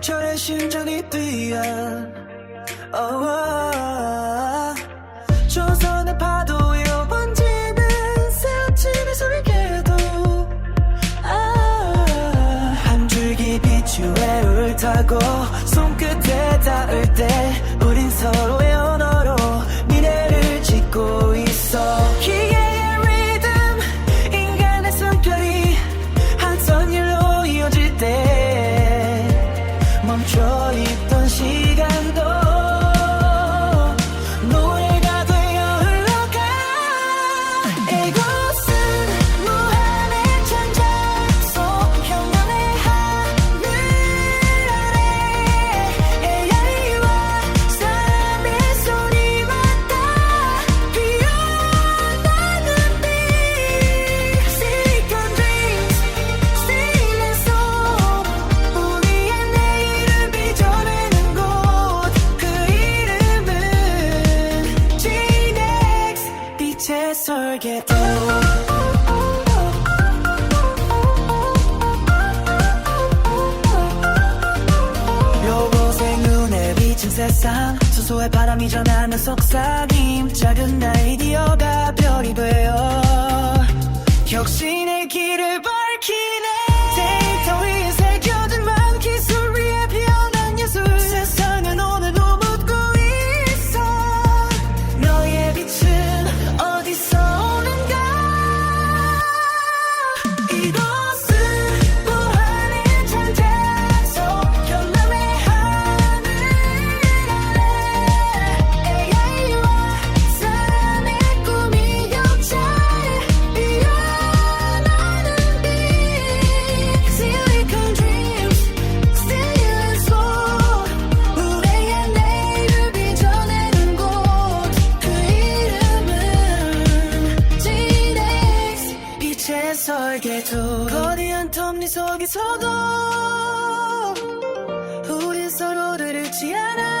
상처에 심장이 뛰어. Oh, oh. 조선의 파도에 번지는 새아침의 소리에도. 아, 한 줄기 빛의 울타고 있던 시간도 빛의 설계도 요곳에 눈에 비친 세상. 수소의 바람이 전하는 속삭임. 작은 아이디어가 별이 되어. 혁신의 길을 봐 말해줘 거리 한텀네 속에서도 우린 서로를 잃지 않아.